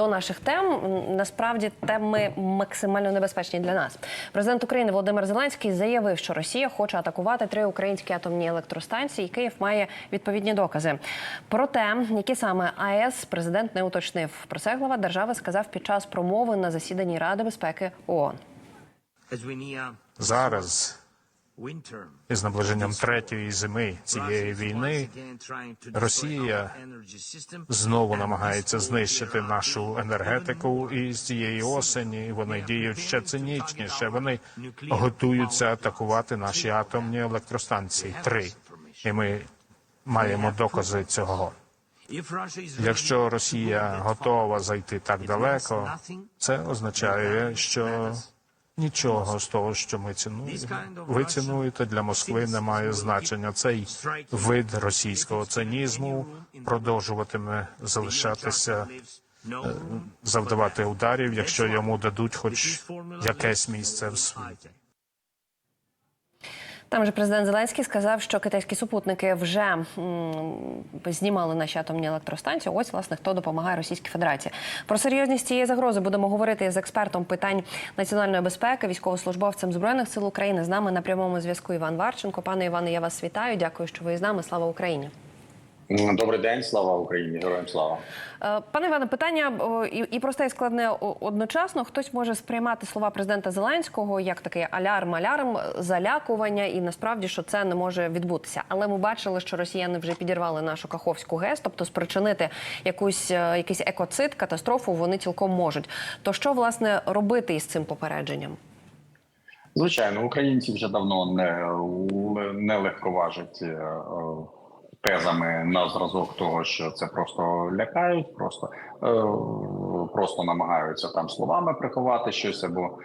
До наших тем насправді теми максимально небезпечні для нас. Президент України Володимир Зеленський заявив, що Росія хоче атакувати три українські атомні електростанції. і Київ має відповідні докази. Про те, які саме АЕС президент не уточнив. Про це глава держави сказав під час промови на засіданні Ради безпеки ООН. Зараз, із наближенням третьої зими цієї війни, Росія знову намагається знищити нашу енергетику, і з цієї осені вони діють ще цинічніше. Вони готуються атакувати наші атомні електростанції. Три і ми маємо докази цього. Якщо Росія готова зайти так далеко, це означає, що нічого з того, що ми цінуємо, ви цінуєте для Москви, не має значення. Цей вид російського цинізму продовжуватиме залишатися, завдавати ударів, якщо йому дадуть хоч якесь місце в світі. Там же президент Зеленський сказав, що китайські супутники вже знімали наші атомні електростанції. Ось власне хто допомагає Російській Федерації. Про серйозність цієї загрози будемо говорити з експертом питань національної безпеки, військовослужбовцем збройних сил України. З нами на прямому зв'язку Іван Варченко. Пане Іване, я вас вітаю. Дякую, що ви з нами. Слава Україні. Добрий день, слава Україні, героям слава. Е, Пане Іване, питання і, і просте і складне одночасно. Хтось може сприймати слова президента Зеленського як такий алярм-алярм, залякування, і насправді що це не може відбутися. Але ми бачили, що росіяни вже підірвали нашу Каховську ГЕС, тобто спричинити якусь е, якийсь екоцид, катастрофу вони цілком можуть. То що власне робити із цим попередженням? Звичайно, українці вже давно не, не легковажать е, тезами на зразок того, що це просто лякають, просто, е, просто намагаються там словами приховати щось або е,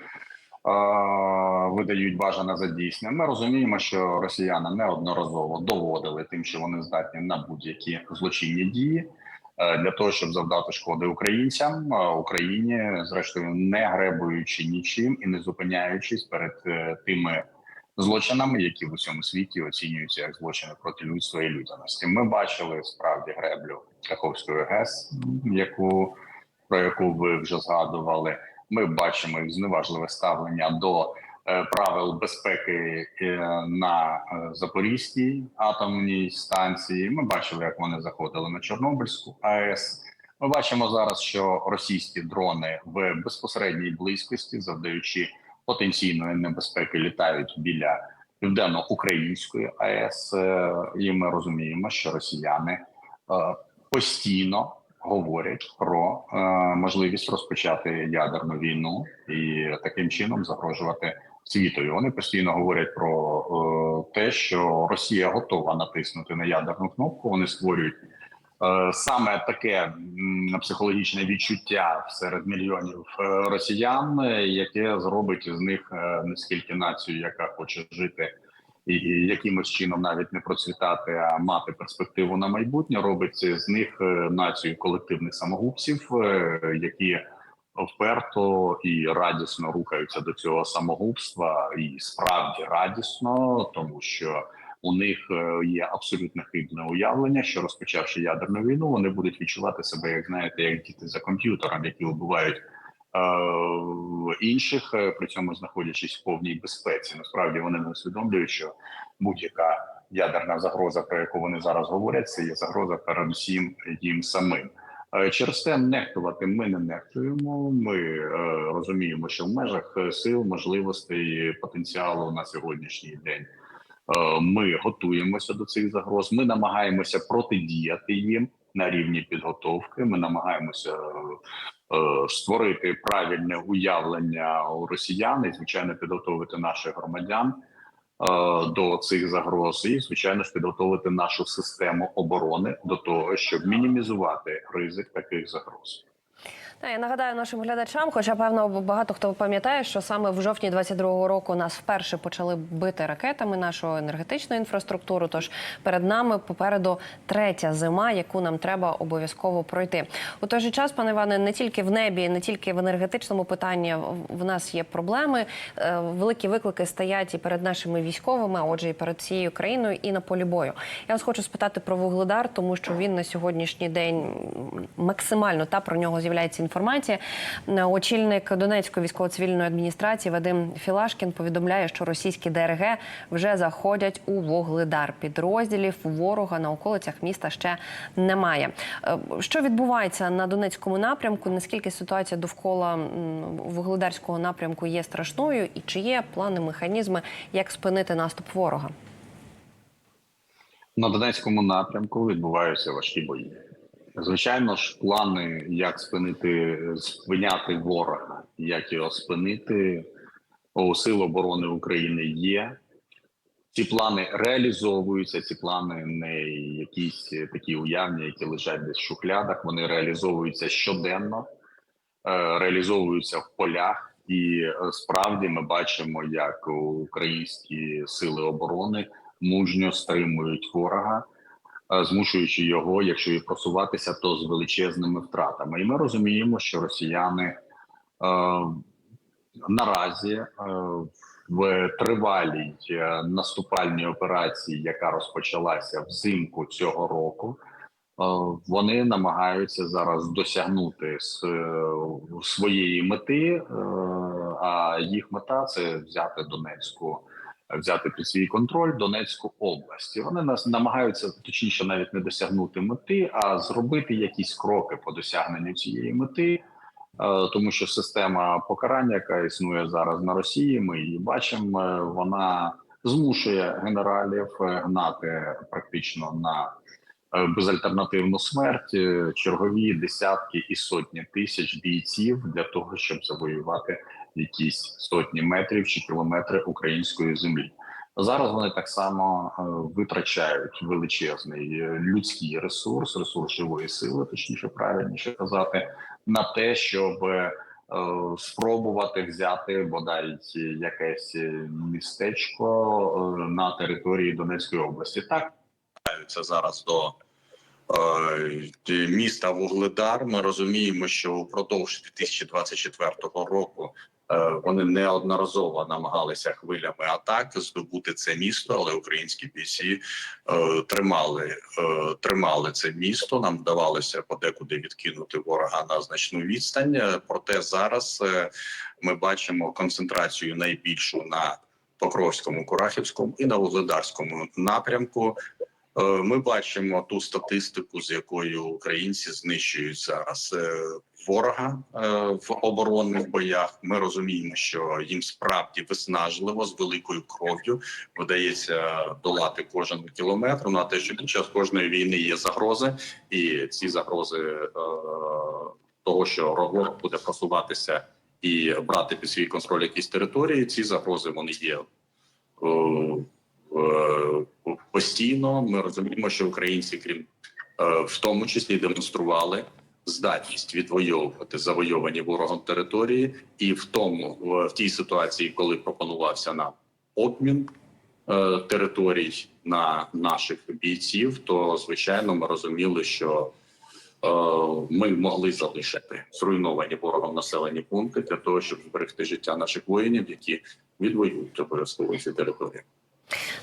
видають бажане за дійсне. Ми розуміємо, що росіяни неодноразово доводили тим, що вони здатні на будь-які злочинні дії. е, Для того щоб завдати шкоди українцям, Україні, зрештою, не гребуючи нічим і не зупиняючись перед тими злочинами, які в усьому світі оцінюються як злочини проти людства і людяності. Ми бачили справді греблю Каховської ГЕС, яку про яку ви вже згадували. Ми бачимо зневажливе ставлення до е, правил безпеки е, на е, Запорізькій атомній станції. Ми бачили, як вони заходили на Чорнобильську АЕС. Ми бачимо зараз, що російські дрони в безпосередній близькості, завдаючи потенційної небезпеки, літають біля південно-української АЕС, Е, і ми розуміємо, що росіяни е, постійно говорять про е, можливість розпочати ядерну війну і таким чином загрожувати світові. Вони постійно говорять про те, що Росія готова натиснути на ядерну кнопку. Вони створюють саме таке психологічне відчуття серед мільйонів е, росіян, е, яке зробить з них е, не скільки націю, яка хоче жити і якимось чином навіть не процвітати, а мати перспективу на майбутнє, робить з них е, націю колективних самогубців, е, які вперто і радісно рухаються до цього самогубства, і справді радісно, тому що у них е, є абсолютно хибне уявлення, що розпочавши ядерну війну, вони будуть відчувати себе, як знаєте, як діти за комп'ютером, які вбивають е, інших, е, при цьому знаходячись в повній безпеці. Насправді вони не усвідомлюють, що будь-яка ядерна загроза, про яку вони зараз говорять, це є загроза передусім їм самим. Через те нехтувати ми не нехтуємо. Ми розуміємо, що в межах сил, можливостей, потенціалу на сьогоднішній день ми готуємося до цих загроз. Ми намагаємося протидіяти їм на рівні підготовки. Ми намагаємося е, е, створити правильне уявлення у росіян і звичайно підготовити наших громадян е, до цих загроз, і звичайно ж підготовити нашу систему оборони до того, щоб мінімізувати ризик таких загроз. Я нагадаю нашим глядачам, хоча певно багато хто пам'ятає, що саме в жовтні 22-го року нас вперше почали бити ракетами нашу енергетичну інфраструктуру. Тож перед нами попереду третя зима, яку нам треба обов'язково пройти. У той же час, пане Іване, не тільки в небі, не тільки в енергетичному питанні в- в нас є проблеми. Е, Великі виклики стоять і перед нашими військовими, а отже, і перед всією країною, і на полі бою. Я вас хочу спитати про вугледар, тому що він на сьогоднішній день максимально та про нього з'являється інформація інформації. Е, Очільник Донецької військово-цивільної адміністрації Вадим Філашкін повідомляє, що російські ДРГ вже заходять у Вугледар. Підрозділів ворога на околицях міста ще немає. Е, Що відбувається на Донецькому напрямку? Наскільки ситуація довкола вугледарського напрямку є страшною, і чи є плани, механізми, як спинити наступ ворога? На Донецькому напрямку відбуваються важкі бої. Звичайно ж, плани, як спинити, спиняти ворога, як його спинити у Сил оборони України є. Ці плани реалізовуються. Ці плани не якісь такі уявні, які лежать десь в шухлядах. Вони реалізовуються щоденно, е, реалізовуються в полях, і е, справді ми бачимо, як українські сили оборони мужньо стримують ворога, змушуючи його, якщо і просуватися, то з величезними втратами. І ми розуміємо, що росіяни е, наразі е, в тривалій е, наступальній операції, яка розпочалася взимку цього року. е, Вони намагаються зараз досягнути е, своєї мети, е, а їх мета це взяти Донецьку, взяти під свій контроль Донецьку область. І Вони нас намагаються точніше навіть не досягнути мети, а зробити якісь кроки по досягненню цієї мети. Е, тому що система покарання, яка існує зараз на Росії, ми її бачимо. е, Вона змушує генералів е, гнати практично на безальтернативну смерть чергові десятки і сотні тисяч бійців для того, щоб завоювати якісь сотні метрів чи кілометри української землі. Зараз вони так само е, витрачають величезний е, людський ресурс, ресурс живої сили, точніше правильніше казати, на те, щоб е, спробувати взяти бодай якесь містечко на території Донецької області. Так це зараз до міста Вугледар. Ми розуміємо, що упродовж 2024 року вони неодноразово намагалися хвилями атак здобути це місто, але українські бійці е, тримали, е, тримали це місто. Нам вдавалося подекуди відкинути ворога на значну відстань. Е, Проте зараз е, ми бачимо концентрацію найбільшу на Покровському, Курахівському і на Вугледарському напрямку. Е, Ми бачимо ту статистику, з якою українці знищують зараз е, ворога е, в оборонних боях. Ми розуміємо, що їм справді виснажливо з великою кров'ю вдається долати кожен кілометр. На те, що під час кожної війни є загрози, і ці загрози того, що ворог буде просуватися і брати під свій контроль якісь території. Ці загрози вони є. Е, постійно. Ми розуміємо, що українці, крім е, в тому числі, демонстрували здатність відвоювати завойовані ворогом території, і в тому в, тій ситуації, коли пропонувався нам обмін е, територій на наших бійців, то звичайно ми розуміли, що ми могли залишити зруйновані ворогом населені пункти для того, щоб зберегти життя наших воїнів, які відвоюють обов'язково ці території.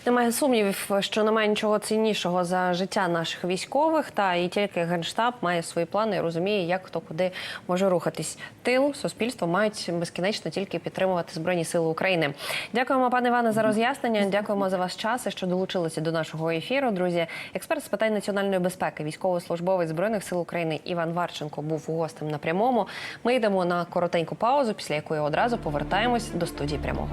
Немає сумнівів, що немає нічого ціннішого за життя наших військових, та і тільки генштаб має свої плани і розуміє, як хто куди може рухатись. Тил суспільство мають безкінечно тільки підтримувати збройні сили України. Дякуємо, пане Іване, за роз'яснення. Дякуємо за ваш час що долучилися до нашого ефіру. Друзі, експерт з питань національної безпеки, військовослужбовець збройних сил України Іван Варченко був гостем на прямому. Ми йдемо на коротеньку паузу, після якої одразу повертаємось до студії прямого.